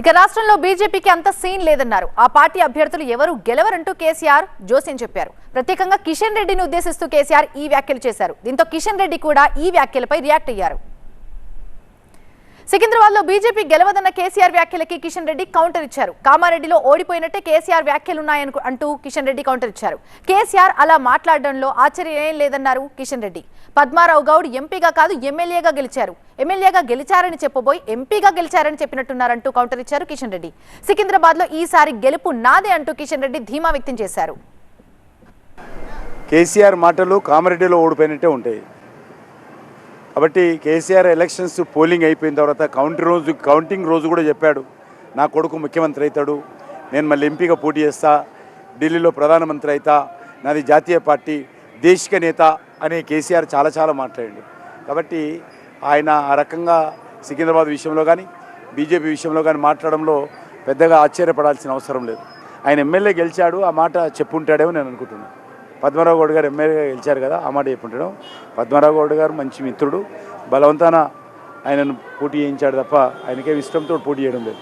ఇక రాష్ట్రంలో బీజేపీకి అంత సీన్ లేదన్నారు. ఆ పార్టీ అభ్యర్థులు ఎవరు గెలవరంటూ కేసీఆర్ జోస్యం చెప్పారు. ప్రత్యేకంగా కిషన్ రెడ్డిని ఉద్దేశిస్తూ కేసీఆర్ ఈ వ్యాఖ్యలు చేశారు. దీంతో కిషన్ రెడ్డి కూడా ఈ వ్యాఖ్యలపై రియాక్ట్ అయ్యారు. సికింద్రాబాద్లో బీజేపీ గెలవదన్న కేసీఆర్ వ్యాఖ్యలకి కిషన్ రెడ్డి కౌంటర్ ఇచ్చారు. కామారెడ్డిలో ఓడిపోయినట్టే కేసీఆర్ వ్యాఖ్యలున్నాయని అంటూ కిషన్ రెడ్డి కౌంటర్ ఇచ్చారు. కేసీఆర్ అలా మాట్లాడడంలో ఆశ్చర్యం ఏం లేదన్నారు కిషన్ రెడ్డి. పద్మారావు గౌడ్ ఎంపీగా కాదు ఎమ్మెల్యేగా గెలిచారు. ఎమ్మెల్యేగా గెలిచారని చెప్పబోయి ఎంపీగా గెలిచారని చెప్పినట్టున్నారంటూ కౌంటర్ ఇచ్చారు కిషన్ రెడ్డి. సికింద్రాబాద్లో ఈసారి గెలుపు నాదే అంటూ కిషన్ రెడ్డి ధీమా వ్యక్తం చేశారు. కేసీఆర్ మాటలు కామారెడ్డిలో ఓడిపోయినట్టే ఉంటాయి. కాబట్టి కేసీఆర్ ఎలక్షన్స్ పోలింగ్ అయిపోయిన తర్వాత కౌంటింగ్ రోజు కౌంటింగ్ రోజు కూడా చెప్పాడు. నా కొడుకు ముఖ్యమంత్రి అవుతాడు. నేను మళ్ళీ ఎంపీగా పోటీ చేస్తా. ఢిల్లీలో ప్రధానమంత్రి అవుతా. నాది జాతీయ పార్టీ దేశిక నేత అనే కేసీఆర్ చాలా చాలా మాట్లాడాడు. కాబట్టి ఆయన ఆ రకంగా సికింద్రాబాద్ విషయంలో కానీ బీజేపీ విషయంలో కానీ మాట్లాడడంలో పెద్దగా ఆశ్చర్యపడాల్సిన అవసరం లేదు. ఆయన ఎమ్మెల్యే గెలిచాడు ఆ మాట చెప్పుంటాడేమో నేను అనుకుంటున్నాను పద్మరావు గౌడ్ గారు ఎమ్మెల్యేగా గెలిచారు కదా ఆ మాట చెప్పుంటాడు పద్మరావు గౌడ్ గారు మంచి మిత్రుడు బలవంతాన ఆయనను పోటీ చేయించాడు తప్ప ఆయనకే ఇష్టంతో పోటీ చేయడం లేదు.